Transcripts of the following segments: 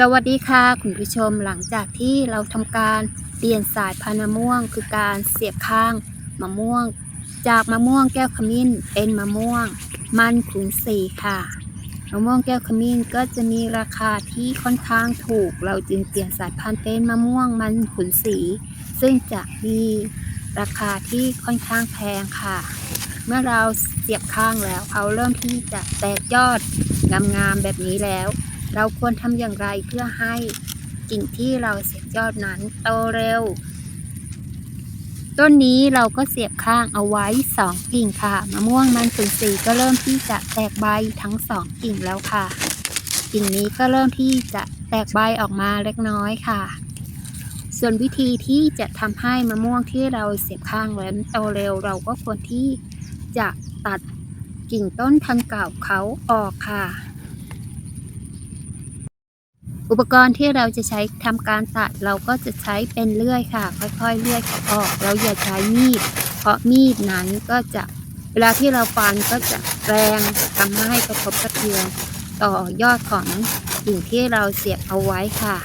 สวัสดีค่ะ คุณผู้ชมหลังจากที่เราทำการเปลี่ยนสายพันธุ์มะม่วง คือการเสียบข้างมะม่วง จากมะม่วงแก้วขมิ้นเป็นมะม่วง มันขุนสีค่ะมะม่วงแก้วขมิ้นก็จะมีราคาที่ค่อนข้างถูก เราจึงเปลี่ยนสายพันธุ์เป็นมะม่วงมันขุนสี ซึ่งจะมีราคาที่ค่อนข้างแพงค่ะ เมื่อเราเสียบข้างแล้วเขาเริ่มที่จะแตกยอดงามๆแบบนี้แล้ว เราควรทำอย่างไรเพื่อให้กิ่งที่เราเสียบยอดนั้นโตเร็ว ต้นนี้เราก็เสียบข้างเอาไว้สองกิ่งค่ะมะม่วงมันสุนสีก็เริ่มที่จะแตกใบทั้งสองกิ่งแล้วค่ะ กิ่งนี้ก็เริ่มที่จะแตกใบออกมาเล็กน้อยค่ะ ส่วนวิธีที่จะทำให้มะม่วงที่เราเสียบข้างแล้วโตเร็ว เราก็ควรที่จะตัดกิ่งต้นพันธุ์เก่าเขาออกค่ะ อุปกรณ์ที่เราจะใช้ทำการตัดเราก็จะใช้เป็นเลื่อยค่ะ ค่อยๆเลื่อยเขาออก เราอย่าใช้มีด เพราะมีดนั้นก็จะเวลาที่เราฟันก็จะแรงทำให้กระทบกระเทือนต่อยอดของกิ่งที่เราเสียบเอาไว้ค่ะ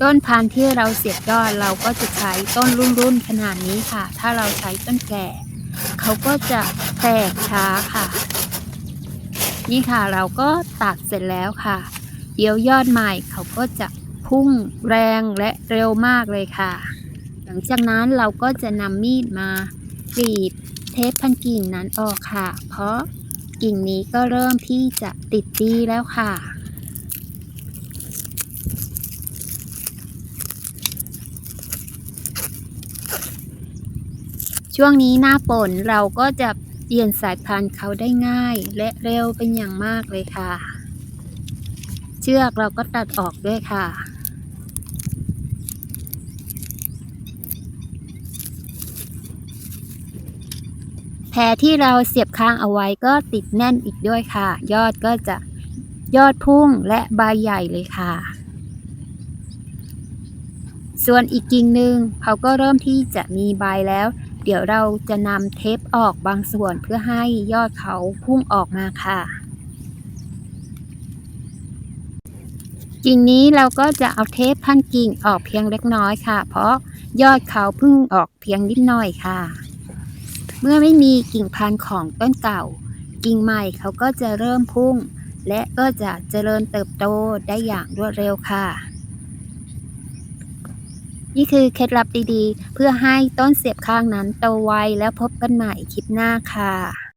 ต้นพันธุ์ที่เราเสียบยอดเราก็จะใช้ต้นรุ่นๆขนาดนี้ค่ะ ถ้าเราใช้ต้นแก่ เขาก็จะแตกช้าค่ะ นี่ค่ะเราก็ตัดเสร็จแล้วค่ะ เดี๋ยวยอดใหม่เขาก็จะพุ่งแรงและเร็วมากเลยค่ะ หลังจากนั้นเราก็จะนำมีดมากรีดเทปพันกิ่งนั้นออกค่ะ เพราะกิ่งนี้ก็เริ่มที่จะติดดีแล้วค่ะ ช่วงนี้หน้าฝนเราก็จะเปลี่ยนสายพันธุ์เขาได้ง่ายและเร็วเป็นอย่างมากเลยค่ะ เชือกเราก็ตัดออกด้วยค่ะ แพรที่เราเสียบค้างเอาไว้ก็ติดแน่นอีกด้วยค่ะ ยอดก็จะยอดพุ่งและใบใหญ่เลยค่ะ ส่วนอีกกิ่งหนึ่งเขาก็เริ่มที่จะมีใบแล้ว เดี๋ยวเราจะนำเทปออกบางส่วนเพื่อให้ยอดเขาพุ่งออกมาค่ะ กิ่งนี้เราก็จะเอาเทปพันกิ่งออกเพียงเล็กน้อยค่ะ เพราะยอดเขาเพิ่งออกเพียงนิดหน่อยค่ะ เมื่อไม่มีกิ่งพันธุ์ของต้นเก่า กิ่งใหม่เขาก็จะเริ่มพุ่ง และก็จะเจริญเติบโตได้อย่างรวดเร็วค่ะ นี่คือเคล็ดลับดีๆ เพื่อให้ต้นเสียบข้างนั้นโตไวแล้วพบกันใหม่คลิปหน้าค่ะ